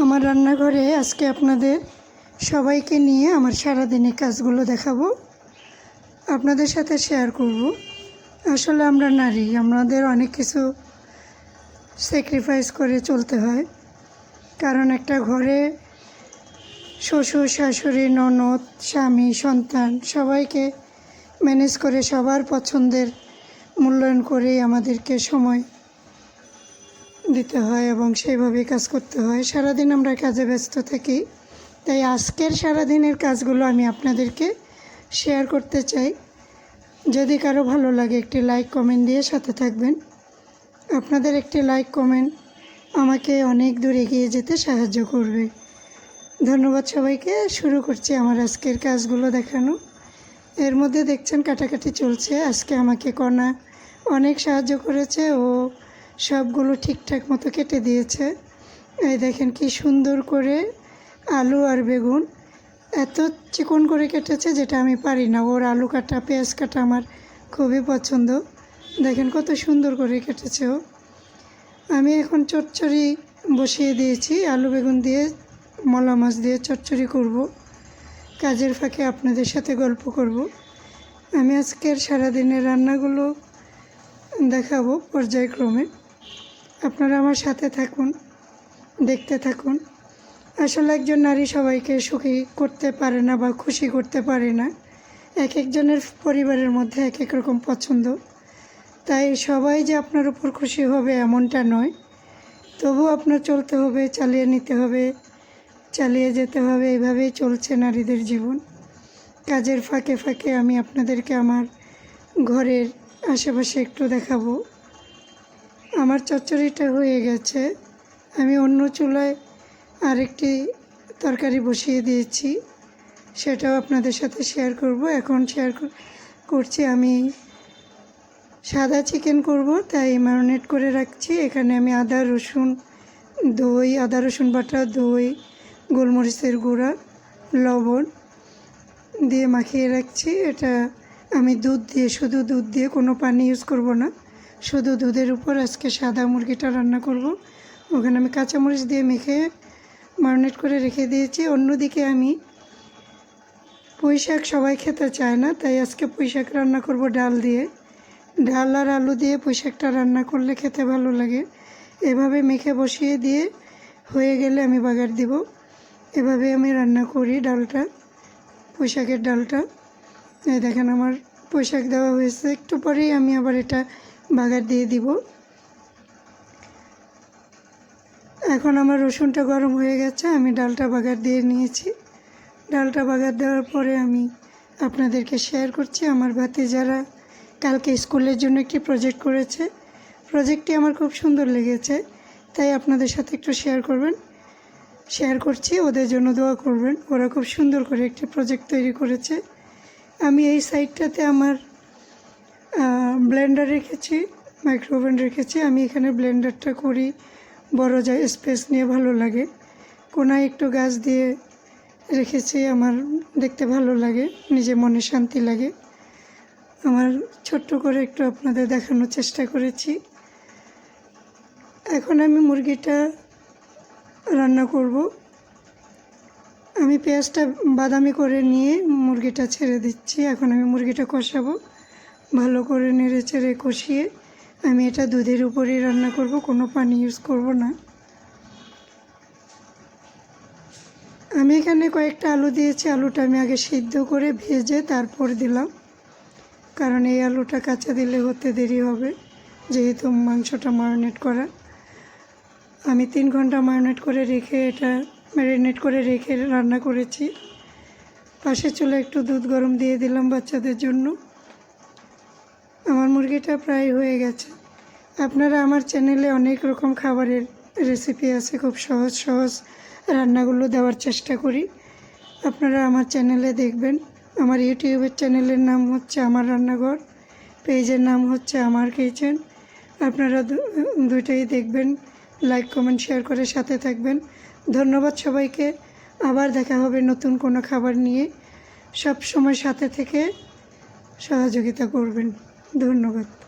আমার রান্নাঘরে আজকে আপনাদের সবাইকে নিয়ে আমার সারাদিনের কাজগুলো দেখাবো। আপনাদের সাথে শেয়ার করব। আসলে আমরা নারী, আমাদের অনেক কিছু স্যাক্রিফাইস করে চলতে হয়। কারণ একটা ঘরে শ্বশুর, শাশুড়ি, ননদ, স্বামী, সন্তান সবাইকে ম্যানেজ করে সবার পছন্দের মূল্যায়ন করেই আমাদেরকে সময় দিতে হয় এবং সেইভাবেই কাজ করতে হয়। সারাদিন আমরা কাজে ব্যস্ত থাকি। তাই আজকের সারাদিনের কাজগুলো আমি আপনাদেরকে শেয়ার করতে চাই। যদি কারও ভালো লাগে একটি লাইক কমেন্ট দিয়ে সাথে থাকবেন। আপনাদের একটি লাইক কমেন্ট আমাকে অনেক দূর এগিয়ে যেতে সাহায্য করবে। ধন্যবাদ সবাইকে। শুরু করছি আমার আজকের কাজগুলো দেখানো। এর মধ্যে দেখছেন কাটাকাটি চলছে। আজকে আমাকে কণা অনেক সাহায্য করেছে ও সবগুলো ঠিকঠাক মতো কেটে দিয়েছে। এই দেখেন কি সুন্দর করে আলু আর বেগুন এত চিকন করে কেটেছে যেটা আমি পারি না। ওর আলু কাটা, পেঁয়াজ কাটা আমার খুবই পছন্দ। দেখেন কত সুন্দর করে কেটেছে ও। আমি এখন চচ্চড়ি বসিয়ে দিয়েছি। আলু বেগুন দিয়ে, মলা মাছ দিয়ে চচ্চড়ি করব। কাজের ফাঁকে আপনাদের সাথে গল্প করব। আমি আজকের সারাদিনের রান্নাগুলো দেখাবো পর্যায়ক্রমে। আপনারা আমার সাথে থাকুন, দেখতে থাকুন। আসলে একজন নারী সবাইকে সুখী করতে পারে না বা খুশি করতে পারে না। এক একজনের পরিবারের মধ্যে এক এক রকম পছন্দ। তাই সবাই যে আপনার উপর খুশি হবে এমনটা নয়। তবু আপনার চলতে হবে, চালিয়ে নিতে হবে, চালিয়ে যেতে হবে। এভাবেই চলছে নারীদের জীবন। কাজের ফাঁকে ফাঁকে আমি আপনাদেরকে আমার ঘরের আশেপাশে একটু দেখাবো। আমার চচ্চড়িটা হয়ে গেছে। আমি অন্য চুলায় আরেকটি তরকারি বসিয়ে দিয়েছি। সেটাও আপনাদের সাথে শেয়ার করব। এখন শেয়ার করছি আমি সাদা চিকেন করব, তাই ম্যারিনেট করে রাখছি। এখানে আমি আদা, রসুন, দই, আদা, রসুন বাটা, দই, গোলমরিচের গুঁড়া, লবণ দিয়ে মাখিয়ে রাখছি। এটা আমি দুধ দিয়ে, শুধু দুধ দিয়ে কোনো পানি ইউজ করব না। শুধু দুধের উপর আজকে সাদা মুরগিটা রান্না করব। ওখানে আমি কাঁচামরিচ দিয়ে মেখে ম্যারিনেট করে রেখে দিয়েছি। অন্যদিকে আমি পুঁই শাক সবাই খেতে চায় না, তাই আজকে পুঁই শাক রান্না করব ডাল দিয়ে। ডাল আর আলু দিয়ে পুঁই শাকটা রান্না করলে খেতে ভালো লাগে। এভাবে মেখে বসিয়ে দিয়ে হয়ে গেলে আমি বাগার দিব। এভাবে আমি রান্না করি ডালটা, পুঁই শাকের ডালটা। দেখেন আমার পুঁই শাক দেওয়া হয়েছে। একটু পরেই আমি আবার এটা বাগার দিয়ে দিব। এখন আমার রসুনটা গরম হয়ে গেছে, আমি ডালটা বাগার দিয়ে নিয়েছি। ডালটা বাগার দেওয়ার পরে আমি আপনাদেরকে শেয়ার করছি। আমার ভাতে যারা কালকে স্কুলের জন্য একটি প্রজেক্ট করেছে। প্রজেক্টটি আমার খুব সুন্দর লেগেছে, তাই আপনাদের সাথে একটু শেয়ার করবেন। শেয়ার করছি, ওদের জন্য দোয়া করবেন। ওরা খুব সুন্দর করে একটি প্রজেক্ট তৈরি করেছে। আমি এই সাইডটাতে আমার ব্লেন্ডার রেখেছি মাইক্রোওভেন রেখেছি। আমি এখানে ব্লেন্ডারটা করি, বড় যায় স্পেস নিয়ে ভালো লাগে। কোনায় একটু গাছ দিয়ে রেখেছি, আমার দেখতে ভালো লাগে, নিজে মনে শান্তি লাগে। আমার ছোট্ট করে একটু আপনাদের দেখানোর চেষ্টা করেছি। এখন আমি মুরগিটা রান্না করব। আমি পেঁয়াজটা বাদামি করে নিয়ে মুরগিটা ছেড়ে দিচ্ছি। এখন আমি মুরগিটা কষাবো। ভালো করে নেড়ে চেড়ে কষিয়ে আমি এটা দুধের উপরেই রান্না করব, কোনো পানি ইউজ করব না। আমি এখানে কয়েকটা আলু দিয়েছি, আলুটা আমি আগে সিদ্ধ করে ভেজে তারপর দিলাম, কারণ এই আলুটা কাঁচা দিলে হতে দেরি হবে, যেহেতু মাংসটা ম্যারিনেট করা। আমি তিন ঘণ্টা ম্যারিনেট করে রেখে এটা ম্যারিনেট করে রেখে রান্না করেছি। পাশে চলে একটু দুধ গরম দিয়ে দিলাম বাচ্চাদের জন্য। আমার মুরগিটা প্রায় হয়ে গেছে। আপনারা আমার চ্যানেলে অনেক রকম খাবারের রেসিপি আছে, খুব সহজ সহজ রান্নাগুলো দেওয়ার চেষ্টা করি। আপনারা আমার চ্যানেলে দেখবেন। আমার ইউটিউবের চ্যানেলের নাম হচ্ছে আমার রান্নাঘর, পেজের নাম হচ্ছে আমার কিচেন আপনারা দুইটাই দেখবেন। লাইক কমেন্ট শেয়ার করে সাথে থাকবেন। ধন্যবাদ সবাইকে। আবার দেখা হবে নতুন কোনো খাবার নিয়ে। সব সময় সাথে থেকে সহযোগিতা করবেন। ধন্যবাদ।